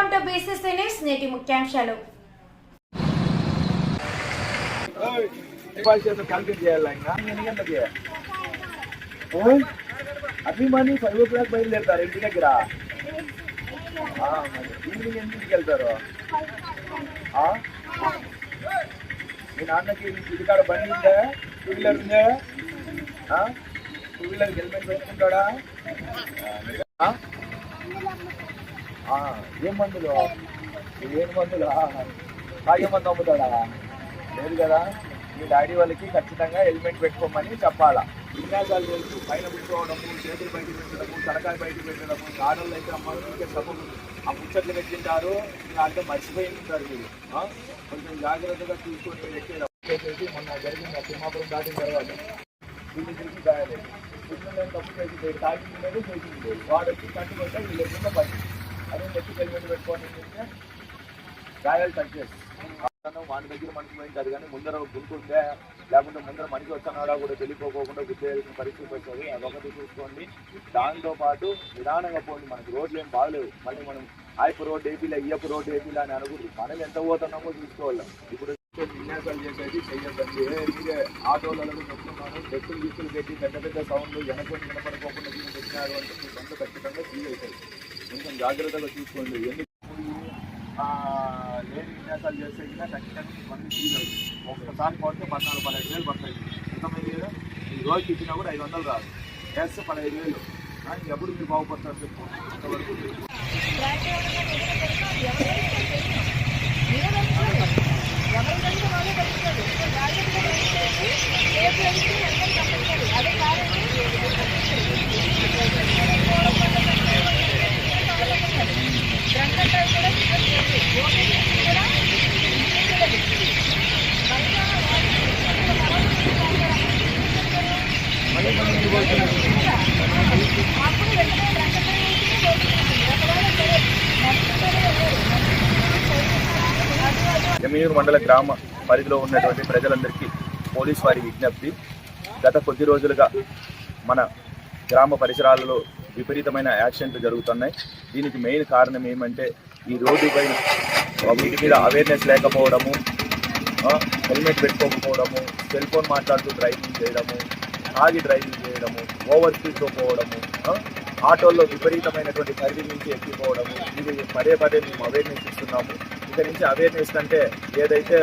Welcome to BCC news నేటి ముఖ్యాంశాలు. అభిమాని ఫైవ్ ఓ క్లాక్ బయలుదేరుతారు ఇంటి దగ్గర. ఈవినింగ్ ఎన్నింటికి వెళ్తారు? మీ నాన్నకి ఇంటికాడ బండి ఉందా? టూ వీలర్ ఉందా? టూ వీలర్ హెల్మెట్ పెట్టుకుంటాడా ఏం మందులు? ఏడు మందులు? కాగే మందు అమ్ముతాడా లేదు కదా. మీ డాడీ వాళ్ళకి ఖచ్చితంగా హెల్మెట్ పెట్టుకోమని చెప్పాలా. విన్యాసాలు తెలుసు. పైన పెట్టుకోవడము చేతులు బయట పెట్టడము తలకాయ బయట పెట్టడము గాడలు అయితే అమ్మాయి సపోర్ట్ ఆ ముచ్చట్లు పెట్టింటారు దాంట్లో మర్చిపోయి ఉంటారు మీరు కొంచెం జాగ్రత్తగా చూసుకొని మీరు మొన్న జరిగింది ఆ సింహాపురం దాటిన తర్వాత వీళ్ళు తిరిగి గాయలేదు ఇప్పుడు నేను తప్పు చేసి తాగింది లేదు చేసింది. వాడు వచ్చి కట్టుకుంటే వీళ్ళు ఎప్పుడో అదే నెక్స్ట్ హెల్మెట్ పెట్టుకోండి చెప్తే గాయాలు తగ్గేస్తాను వాడి దగ్గర మనిషి పోయింటారు కానీ ముందర గుంటుంటే లేకుంటే ముందర మనిషి వస్తున్నాడా కూడా తెలియకోకుండా గుర్తేయాల్సిన పరిస్థితి వస్తుంది. అదొకటి చూసుకోండి. దాంతో పాటు నిదానంగా పోండి. మనకి రోడ్లు ఏం బాగలేవు. మళ్ళీ మనం ఆయపు రోడ్ ఏపీలో ఇయ్యపు రోడ్ ఏపీలో అని అనుకుంటుంది మనం ఎంత పోతున్నామో చూసుకోవాలి. ఇప్పుడు విన్యాసాలు చేసేది చెయ్యొద్దండి. మీరే ఆటోలలో చెప్తున్నాను చెట్టులు గిట్టులు పెట్టి పెద్ద పెద్ద సౌండ్లు వెనకొని వినపడుకోకుండా దీన్ని పెట్టినారు అంటే మీ బండ్లు ఖచ్చితంగా ఫీల్ అవుతాయి. కొంచెం జాగ్రత్తగా చూసుకోండి. ఎన్ని లేని విన్యాసాలు చేస్తే ఇంకా ఖచ్చితంగా మీ ఫీల్ అవుతుంది ఒక్కసారి పోతే పద్నాలుగు పదహైదు వేలు పడతాయి. ఎంతమంది ఈ రోజు ఇచ్చినా కూడా ఐదు వందలు రాదు. వేస్తే పదహైదు వేలు. కానీ ఎప్పుడు మీరు బాగుపడతారు చెప్పు. అంతవరకు మీరు ఎమ్మియూరు మండల గ్రామ పరిధిలో ఉన్నటువంటి ప్రజలందరికీ పోలీస్ వారి విజ్ఞప్తి. గత కొద్ది రోజులుగా మన గ్రామ పరిసరాలలో విపరీతమైన యాక్సిడెంట్లు జరుగుతున్నాయి. దీనికి మెయిన్ కారణం ఏమంటే ఈ రోడ్డుపై వీటి మీద అవేర్నెస్ లేకపోవడము హెల్మెట్ పెట్టుకోకపోవడము సెల్ ఫోన్ మాట్లాడుతూ డ్రైవింగ్ చేయడము ఆగి డ్రైవింగ్ చేయడము ఓవర్ స్పీడ్తో పోవడము ఆటోల్లో విపరీతమైనటువంటి పరిధి నుంచి ఎక్కిపోవడము ఇది పదే పదే మేము అవేర్నెస్ ఇస్తున్నాము. ఇక నుంచి అవేర్నెస్ కంటే ఏదైతే